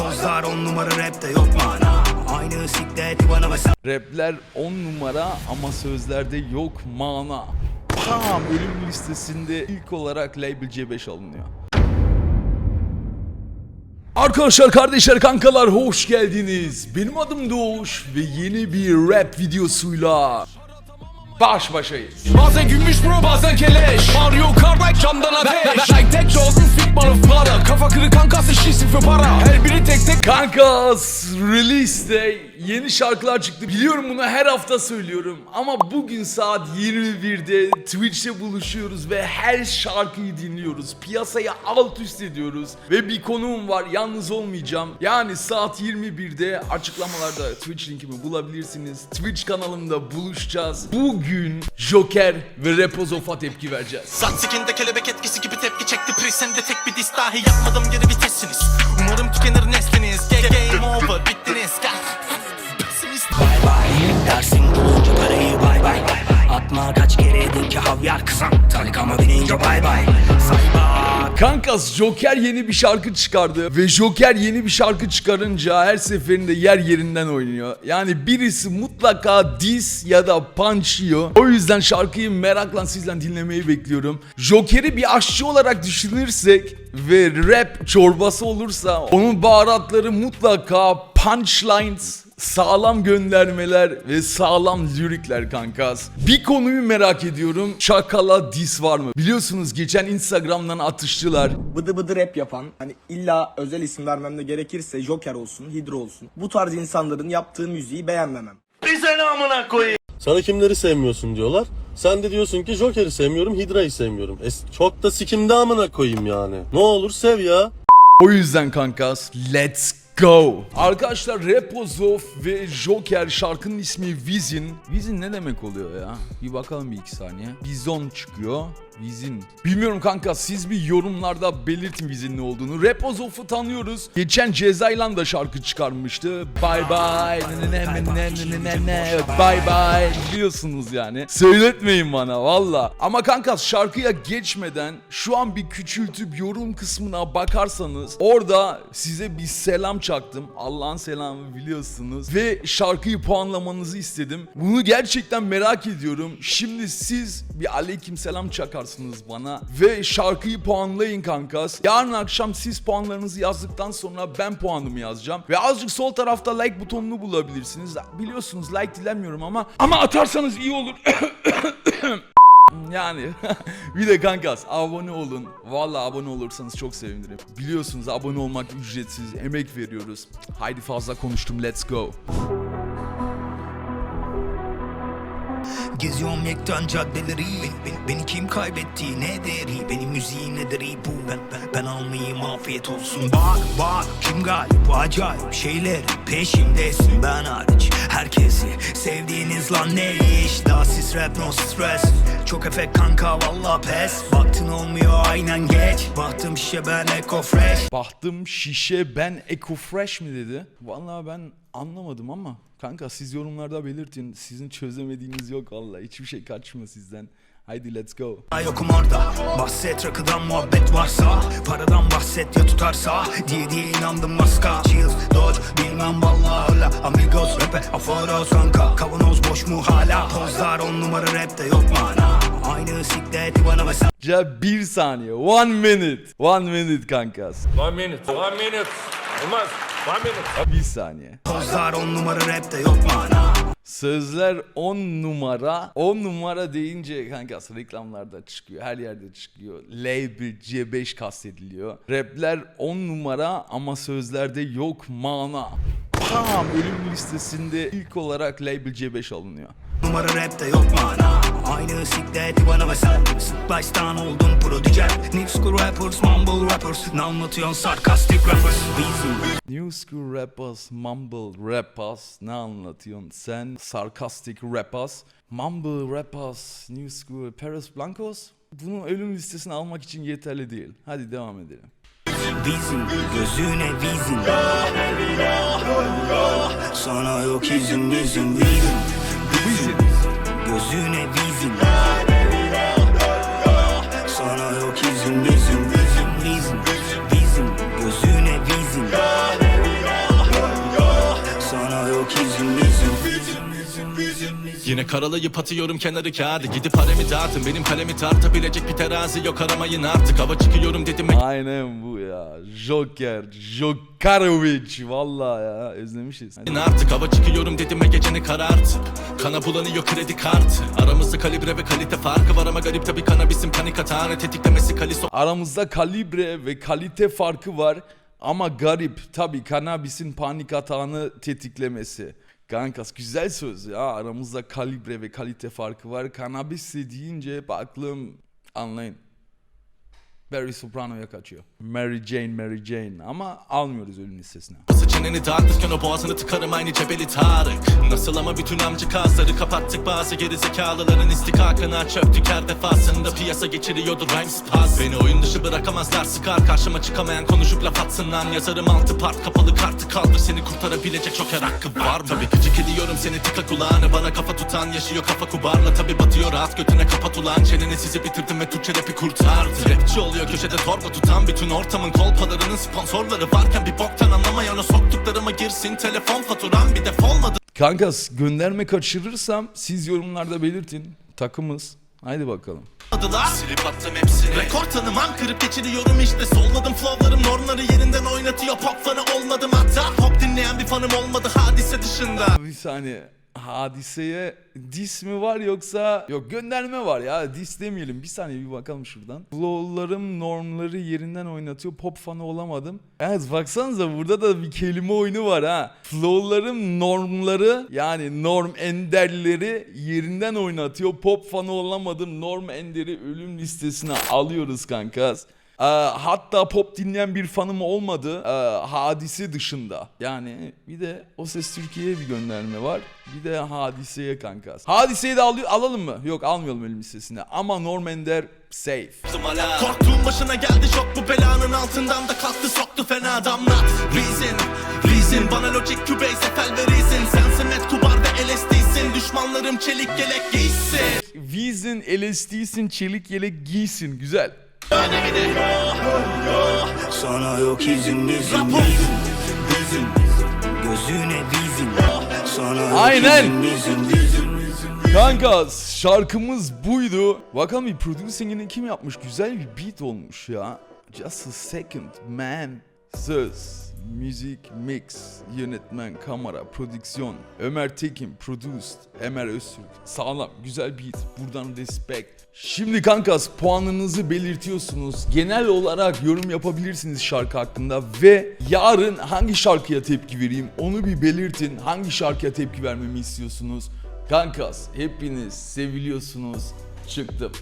Pozlar on numara rapte yok mana Aynı siklet bana ve sen Rapler 10 numara ama sözlerde yok mana. Tam ölüm listesinde ilk olarak Label C5 alınıyor. Arkadaşlar, kardeşler, kankalar hoş geldiniz. Benim adım Doğuş ve yeni bir rap videosuyla baş başayız. Bazen gümüş bro bazen keleş Mario Kart camdan ateş Like tek olsun fit para Kafa kırık kankası şişsin für para Her biri tek tek Kankas release'de yeni şarkılar çıktı. Biliyorum bunu her hafta söylüyorum. Ama bugün saat 21'de Twitch'te buluşuyoruz ve her şarkıyı dinliyoruz. Piyasayı alt üst ediyoruz. Ve bir konuğum var. Yalnız olmayacağım. Yani saat 21'de açıklamalarda Twitch linkimi bulabilirsiniz. Twitch kanalımda buluşacağız. Bugün Joker ve Repozof'a tepki vereceğiz. Saat sikinde kelebek etkisi gibi tepki çekti Pri sen de tek bir diss dahi yapmadım geri vitessiniz Umarım tükenir nesliniz. Ge- Game over bittiniz. Bay bay dersin bulunca parayı bay bay. Atma kaç kere edin ki havyar kızan. Tanik ama binince bay bay. Say Kankas Joker yeni bir şarkı çıkardı ve Joker yeni bir şarkı çıkarınca her seferinde yer yerinden oynuyor. Yani birisi mutlaka diss ya da punch yiyor. O yüzden şarkıyı merakla sizden dinlemeyi bekliyorum. Joker'i bir aşçı olarak düşünürsek ve rap çorbası olursa onun baharatları mutlaka punchlines, sağlam göndermeler ve sağlam lirikler kankas. Bir konuyu merak ediyorum. Çakala diss var mı? Biliyorsunuz geçen Instagram'dan atıştılar. bıdı bıdı rap yapan hani illa özel isim vermem de gerekirse Joker olsun, Hidro olsun. Bu tarz insanların yaptığı müziği beğenmemem. Sana kimleri sevmiyorsun diyorlar. Sen de diyorsun ki Joker'i sevmiyorum, Hydra'yı sevmiyorum. E, çok da sikimde amına koyayım yani. Ne olur sev ya. O yüzden kankas let's go. Arkadaşlar Repozof ve Joker şarkının ismi Vision. Vision ne demek oluyor ya? Bir bakalım bir iki saniye. Bizon çıkıyor. Vision. Bilmiyorum kanka siz bir yorumlarda belirtin Vision ne olduğunu. Repozof'u tanıyoruz. Geçen Cezaylan da şarkı çıkarmıştı. Bye bye. Bye bye. Biliyorsunuz yani. Söyletmeyin bana valla. Ama kanka şarkıya geçmeden şu an bir küçültüp yorum kısmına bakarsanız orada size bir selam çaktım. Allah'ın selamı biliyorsunuz. Ve şarkıyı puanlamanızı istedim. Bunu gerçekten merak ediyorum. Şimdi siz bir aleyküm selam çakarsınız bana ve şarkıyı puanlayın kankas. Yarın akşam siz puanlarınızı yazdıktan sonra ben puanımı yazacağım. Ve azıcık sol tarafta like butonunu bulabilirsiniz. Biliyorsunuz like dilemiyorum ama ama atarsanız iyi olur. Yani bir de kankas abone olun. Vallahi abone olursanız çok sevinirim. Biliyorsunuz abone olmak ücretsiz. Emek veriyoruz. Haydi fazla konuştum. Let's go. Geziyorum yekten caddeleri. Beni, beni, beni kim kaybetti? Ne deri Benim müziğim ne deri bu ben, ben, ben almayayım afiyet olsun. Bak bak kim galip? Acayip şeyler. Peşimdesin ben hariç. Herkesi sevdiğiniz lan ne iş? Daha sis rap no stress. Çok efekt kanka valla pes. Baktın olmuyor aynen geç. Baktım şişe ben eco fresh. Bahtım şişe ben Eco Fresh mi dedi? Vallahi ben anlamadım ama kanka siz yorumlarda belirtin. Sizin çözemediğiniz yok vallahi. Hiçbir şey kaçmıyor sizden. Haydi let's go. Yokum orada Bahset rakıdan muhabbet varsa Paradan bahset ya tutarsa Diye diye inandım maska Chills, dodge, bilmem valla hola Amigos, rap'e, aforos kanka Kavanoz boş mu hala Pozlar on numara rapte yok mana Aynı siklet bana ve sen Ya bir saniye. One minute. One minute kankas. One minute One minute Olmaz One minute Bir saniye. Pozlar on numara rapte yok mana Sözler 10 numara. 10 numara deyince kankas reklamlarda çıkıyor. Her yerde çıkıyor. Label C5 kastediliyor. Rapler 10 numara ama sözlerde yok mana. Tam ölüm listesinde ilk olarak Label C5 alınıyor. Numara rapte yok mana Aynı siklet bana ve sen baştan oldum prodücer New school rappers, mumble rappers Ne anlatıyorsun sarkastik rappers Bizim New School Rappers, Mumble Rappers ne anlatıyorsun sen? Sarcastic Rappers, Mumble Rappers, New School Paris Blancos? Bunu ölüm listesine almak için yeterli değil. Hadi devam edelim. Bizim gözüne bizim Sana yok izin bizim bizim Gözüne bizim Sana Yine karalayıp atıyorum kenarı kağıdı. Gidip haremi dağıtın. Benim kalemi tartabilecek bir terazi yok. Aramayın artık. Hava çıkıyorum dedim. Aynen bu ya. Joker, Jokarovic. Vallahi ya. Özlemişiz. Hadi. artık. Hava çıkıyorum dedim. Ve geceni karartıp Kana bulanıyor kredi kartı Aramızda kalibre ve kalite farkı var ama garip tabi kanabisim panik atağını tetiklemesi kaliso Aramızda kalibre ve kalite farkı var ama garip. Tabi kanabisin panik atağını tetiklemesi. Kankas güzel söz ya aramızda kalibre ve kalite farkı var. Kanabis deyince hep aklım anlayın. Barry Soprano'ya kaçıyor. Mary Jane, Mary Jane. Ama almıyoruz ölüm listesine. Nasıl çeneni dağıtırken o boğazını tıkarım aynı Cebeli Tarık. Nasıl ama bütün amcı kazları kapattık bazı gerizekalıların istikakına çöktük her defasında. Piyasa geçiriyordu rhymes pas Beni oyun dışı bırakamazlar sıkar karşıma çıkamayan konuşup laf atsın lan Yazarım altı part kapalı kartı kaldır. Seni kurtarabilecek joker hakkı var. Mı? Tabii gıcık ediyorum seni tıka kulağını bana kafa tutan. Yaşıyor kafa kubarla Tabi batıyor rahat götüne kapat ulan. Çeneni sizi bitirdim ve Türkçe rapi kurtardı. Rapçi oluyor köşede torba tutan bütün ortamın kolpalarının sponsorları varken bir boktan anlamayan o soktuklarıma girsin telefon faturam bir defolmadı Kankas gönderme kaçırırsam siz yorumlarda belirtin. Takımız. Haydi bakalım. Adılar Silip attım hepsini Rekor tanımam kırıp geçiriyorum işte Solladım flowlarım normları yerinden oynatıyor Pop fanı olmadım hatta Pop dinleyen bir fanım olmadı hadise dışında Bir saniye. Hadiseye dis mi var yoksa yok gönderme var ya dis demeyelim. Bir saniye bir bakalım şuradan. Flowlarım normları yerinden oynatıyor. Pop fanı olamadım. Evet baksanıza burada da bir kelime oyunu var ha. Flowlarım normları yani norm enderleri yerinden oynatıyor. Pop fanı olamadım. Norm enderi ölüm listesine alıyoruz kankas ee, hatta pop dinleyen bir fanım olmadı ee, hadise dışında. Yani bir de O Ses Türkiye'ye bir gönderme var. Bir de hadiseye kankas. Hadiseyi de alıyor, alalım mı? Yok almayalım ölüm listesine. Ama Norm Ender safe. Korktuğum başına geldi şok bu belanın altından da kalktı soktu fena damlat Reason, reason bana logic kübey sefel ve reason Sensin Met Kubar ve LSD'sin düşmanlarım çelik yelek giysin Vision LSD'sin, çelik yelek giysin. Güzel. Sana yok izin Rapor. izin izin Gözüne dizin Sana yok Aynen. izin izin Kanka şarkımız buydu. Bakalım bir producingini kim yapmış? Güzel bir beat olmuş ya. Just a second man. Söz, müzik, mix, yönetmen, kamera, prodüksiyon. Ömer Tekin, produced. Ömer Öztürk. Sağlam, güzel beat. Buradan respect. Şimdi kankas puanınızı belirtiyorsunuz. Genel olarak yorum yapabilirsiniz şarkı hakkında ve yarın hangi şarkıya tepki vereyim onu bir belirtin. Hangi şarkıya tepki vermemi istiyorsunuz? Kankas hepiniz seviliyorsunuz. Çıktım.